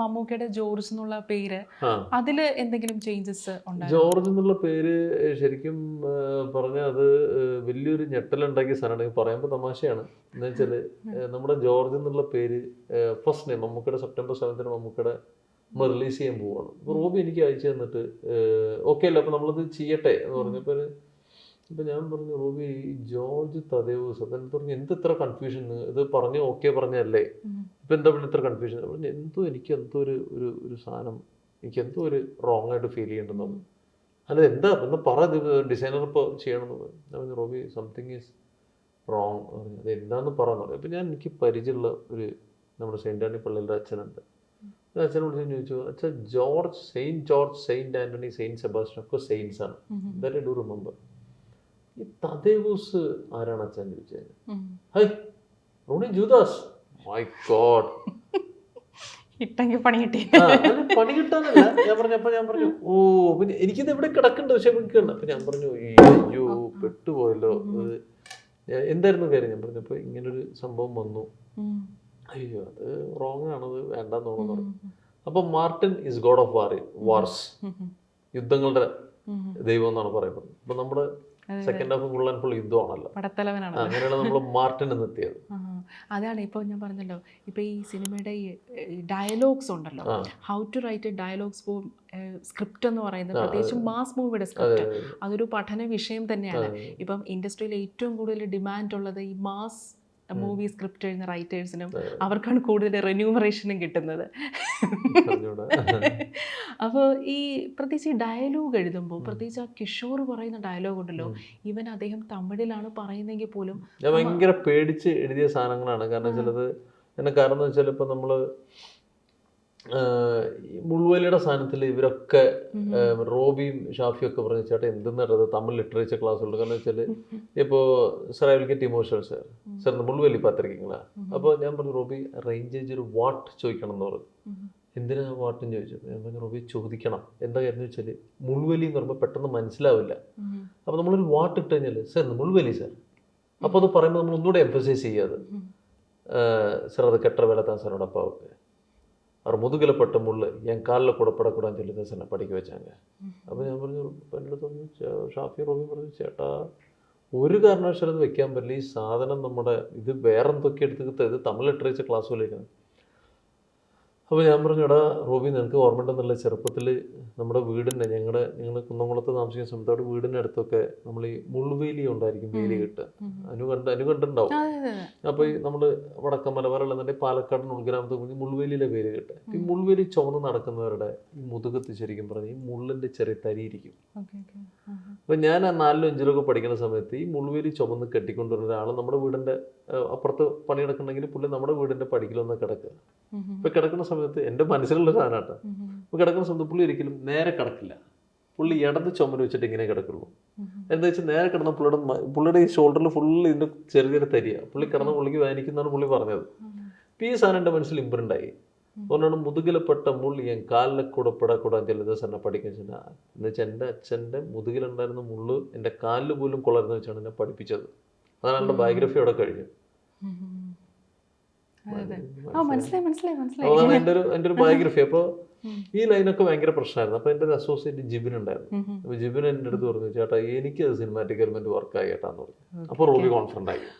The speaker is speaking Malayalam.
മമ്മൂക്കയുടെ ജോർജ് എന്നുള്ള പേര് അതിൽ എന്തെങ്കിലും ചേഞ്ചസ് ജോർജ് എന്നുള്ള പേര് ശരിക്കും പറഞ്ഞാൽ അത് വലിയൊരു ഞെട്ടലുണ്ടാക്കിയ സാധനമാണ്. പറയുമ്പോൾ തമാശയാണ്. എന്ന് വെച്ചാൽ നമ്മുടെ ജോർജ് എന്നുള്ള പേര് ഫസ്റ്റ് നെയിം മമ്മൂക്കയുടെ സെപ്റ്റംബർ സെവൻത്തിന് മമ്മൂക്കയുടെ നമ്മൾ റിലീസ് ചെയ്യാൻ പോവാണ്. അപ്പോൾ റോബി എനിക്ക് അയച്ചു തന്നിട്ട് ഓക്കെ അല്ല? അപ്പോൾ നമ്മളത് ചെയ്യട്ടെ എന്ന് പറഞ്ഞപ്പോൾ ഇപ്പം ഞാൻ പറഞ്ഞു റോബി ജോർജ് തദേവൂസ് അപ്പം എനിക്ക് പറഞ്ഞു എന്ത് ഇത്ര കൺഫ്യൂഷൻ ഇത് പറഞ്ഞു ഓക്കെ പറഞ്ഞല്ലേ. ഇപ്പം എന്താ പിന്നെ ഇത്ര കൺഫ്യൂഷൻ എന്തോ എനിക്ക് എന്തോ ഒരു ഒരു ഒരു സാധനം എനിക്ക് എന്തോ ഒരു റോങ് ആയിട്ട് ഫീൽ ചെയ്യുന്നുണ്ടെന്ന് പറഞ്ഞു അല്ല എന്താ? ഒന്ന് പറ ഡിസൈനർ ഇപ്പോൾ ചെയ്യണമെന്ന് പറഞ്ഞു റോബി സംതിങ് ഈസ് റോങ് അത് എന്താണെന്ന് പറഞ്ഞു. അപ്പം ഞാൻ എനിക്ക് പരിചയമുള്ള ഒരു നമ്മുടെ സെയിന്റ് ആന്റണി പള്ളിയുടെ അച്ഛനുണ്ട്. അച്ഛനെ വിളിച്ച് ചോദിച്ചു അച്ഛൻ George saint George saint Antony saint Sebastian ഒക്കെ സെയിൻസ് ആണ്. ദാറ്റ് ഐ ഡു റിമെമ്പർ ഈ തദേവൂസ് ആരാണ് അച്ഛൻ ചോദിച്ചത്. Hi Ronnie Judas. My God ഇട്ടെങ്കിൽ പണി കിട്ടി. പണി കിട്ടാനല്ല. ഞാൻ പറഞ്ഞപ്പോ ഞാൻ പറഞ്ഞു ഓ പിന്നെ എനിക്കിത് എവിടെ കിടക്കുന്നുണ്ട് പക്ഷെ എനിക്കുണ്ട് അപ്പൊ ഞാൻ പറഞ്ഞു അയ്യോ പെട്ടുപോയല്ലോ. എന്തായിരുന്നു കാര്യം? ഞാൻ പറഞ്ഞപ്പോ ഇങ്ങനൊരു സംഭവം വന്നു. അയ്യോ അത് റോങ് ആണത് വേണ്ടെന്ന് തോന്നുന്നു പറഞ്ഞു. അപ്പൊ Martin is god of war wars. യുദ്ധങ്ങളുടെ. ദൈവം എന്നാണ് പറയപ്പെടുന്നത് അപ്പൊ നമ്മുടെ second half full and full യുദ്ധമാണല്ലോ. അങ്ങനെയാണ് നമ്മൾ മാർട്ടിൻ എന്ന് എത്തിയത് ആ, അതാണ് ഇപ്പോൾ ഞാൻ പറഞ്ഞല്ലോ ഇപ്പോൾ ഈ സിനിമയുടെ ഈ ഡയലോഗ്സ് ഉണ്ടല്ലോ. How to write a dialogues for script എന്ന് പറയുന്നത് പ്രത്യേകിച്ച് മാസ് മൂവിയുടെ സ്ക്രിപ്റ്റ് അതൊരു പഠന വിഷയം തന്നെയാണ്. ഇപ്പം ഇൻഡസ്ട്രിയിൽ ഏറ്റവും കൂടുതൽ ഡിമാൻഡ് ഉള്ളത് ഈ മാസ് മൂവി സ്ക്രിപ്റ്റ് എഴുതുന്ന റൈറ്റേഴ്സിനും അവർക്കാണ് കൂടുതൽ റെന്യൂമറേഷനും കിട്ടുന്നത്. അപ്പോൾ ഈ പ്രത്യേകിച്ച് ഈ ഡയലോഗ് എഴുതുമ്പോൾ പ്രത്യേകിച്ച് ആ കിഷോർ പറയുന്ന ഡയലോഗ് ഉണ്ടല്ലോ ഇവൻ അദ്ദേഹം തമിഴിലാണ് പറയുന്നെങ്കിൽ പോലും ഞാൻ ഭയങ്കര പേടിച്ച് എഴുതിയ സാധനങ്ങളാണ്. കാരണം ചിലത് എന്നെ കാരണം എന്ന് വെച്ചാൽ ഇപ്പം ഈ മുള്ളുവലിയുടെ സാധനത്തിൽ ഇവരൊക്കെ റോബിയും ഷാഫിയും ഒക്കെ പറഞ്ഞ ചേട്ടാ എന്തെന്നറിയത് തമിഴ് ലിറ്ററേച്ചർ ക്ലാസ് ക്ലാസ്സുണ്ട് കാരണം വെച്ചാൽ ഇപ്പോൾ sir I will get emotional sir സാറിന് മുൾവലി പാത്തിരിക്കീങ്ങളാ. അപ്പോൾ ഞാൻ പറഞ്ഞു റോബി റേഞ്ചേജ് ഒരു വാട്ട് ചോദിക്കണം എന്ന് പറഞ്ഞു. എന്തിനാ വാട്ടെന്ന് ചോദിച്ചു ഞാൻ പറഞ്ഞു റോബി ചോദിക്കണം. എന്താ കാര്യം വെച്ചാൽ മുള്ളുവലി എന്ന് പറയുമ്പോൾ പെട്ടെന്ന് മനസ്സിലാവില്ല. അപ്പോൾ നമ്മളൊരു വാട്ട് ഇട്ട് കഴിഞ്ഞാൽ സാർ മുള്ളുവലി സാർ അപ്പോൾ അത് പറയുമ്പോൾ നമ്മൾ ഒന്നുകൂടെ എംഫസൈസ് ചെയ്യാതെ സാർ അത് കെട്ടറ വേലത്താൻ സാറിനോടൊപ്പം ഒക്കെ அவர் முதுகில் பட்ட முள் என் காலில் கூட படக்கூடாதுன்னு சொல்லி தான் சார் படிக்க வச்சாங்க അപ്പോൾ ഞാൻ പറഞ്ഞു എൻ്റെ തോന്നി ഷാഫി റോബി പറഞ്ഞു ചേട്ടാ ഒരു കാരണവശാലും അത് വെക്കാൻ പറ്റില്ല ഈ സാധനം നമ്മുടെ ഇത് വേറെന്തൊക്കെ എടുത്ത് ഇത് തമിഴ് ലിറ്ററേച്ചർ ക്ലാസ് പോലെയൊക്കെയാണ് അപ്പോൾ ഞാൻ പറഞ്ഞു എടാ റോബി നിനക്ക് ഓർമ്മയുണ്ടെന്നുള്ള ചെറുപ്പത്തിൽ നമ്മുടെ വീടിന്റെ ഞങ്ങളുടെ ഞങ്ങൾ കുന്നംകുളത്ത് താമസിക്കുന്ന സമയത്ത് അവിടെ വീടിന്റെ അടുത്തൊക്കെ നമ്മൾ ഈ മുൾവേലി ഉണ്ടായിരിക്കും വേലി കെട്ടുക അനു കണ്ട് അനു കണ്ടിട്ടുണ്ടാവും. അപ്പോൾ ഈ നമ്മൾ വടക്കം മലബാറുള്ള തന്നെ പാലക്കാട് ഉൾഗ്രാമത്തിൽ പോയി മുൾവേലിയിലെ വേൽ കേട്ട് ഈ മുൾവേലി ചുമന്ന് നടക്കുന്നവരുടെ ഈ മുതുകത്ത് ശരിക്കും പറഞ്ഞ് ഈ മുള്ളിന്റെ ചെറിയ തരിയിരിക്കും അപ്പോൾ ഞാൻ ആ നാലിലും അഞ്ചിലൊക്കെ പഠിക്കുന്ന സമയത്ത് ഈ മുൾവേലി ചുമന്ന് കെട്ടിക്കൊണ്ടുവരുന്ന ഒരാൾ നമ്മുടെ വീടിന്റെ അപ്പുറത്ത് പണിയെടുക്കണമെങ്കിൽ പുള്ളി നമ്മുടെ വീടിന്റെ പടിക്കലൊന്ന് കിടക്കുക. ഇപ്പൊ കിടക്കുന്ന സമയത്ത് എന്റെ മനസ്സിലുള്ള സാധനമാട്ടോ. ഇപ്പൊ കിടക്കുന്ന സമയത്ത് പുള്ളി ഒരിക്കലും നേരെ കിടക്കില്ല. പുള്ളി ഇടത് ചുമൽ വെച്ചിട്ട് ഇങ്ങനെ കിടക്കുള്ളൂ. എന്താ വെച്ചാൽ നേരെ കിടന്ന പുള്ളിയുടെ പുള്ളിയുടെ ഈ ഷോൾഡറിൽ ഫുള്ള് ഇതിന്റെ ചെറിയ ചെറിയ തരിക പുള്ളി കിടന്ന പുള്ളിക്ക് വേദനിക്കുന്നതാണ് പുള്ളി പറഞ്ഞത്. അപ്പൊ ഈ സാധനം എന്റെ മനസ്സിൽ ഇമ്പ്രൂവ് ആയി അതുകൊണ്ടാണ് മുതുകിലപ്പെട്ട മുള്ളി ഞാൻ കാലിലെ കൂടെ പെടക്കൂടാൻ ചിലത് എന്നെ പഠിക്കാൻ ചെന്ന എന്ന് വെച്ചാൽ എന്റെ അച്ഛന്റെ മുതുകിലുണ്ടായിരുന്ന മുള്ള് എന്റെ കാലിൽ പോലും കൊള്ളരുന്ന് വെച്ചാണ് എന്നെ പഠിപ്പിച്ചത്. അതാണ് എന്റെ ബയോഗ്രഫി അവിടെ കഴിഞ്ഞു അതാണ് എന്റെ ഒരു എന്റെ ഒരു ബയോഗ്രഫി അപ്പോൾ ഈ ലൈനൊക്കെ ഭയങ്കര പ്രശ്നമായിരുന്നു. അപ്പോൾ എന്റെ ഒരു അസോസിയേറ്റ് ജിബിൻ ഉണ്ടായിരുന്നു. അപ്പോൾ ജിബിൻ എന്റെ അടുത്ത് പറഞ്ഞു ചേട്ടാ എനിക്ക് സിനിമാറ്റിക് വർക്ക് ആയി ചേട്ടാന്ന് പറഞ്ഞു. അപ്പോൾ റോബി കോൺഫിഡന്റ് ആയി.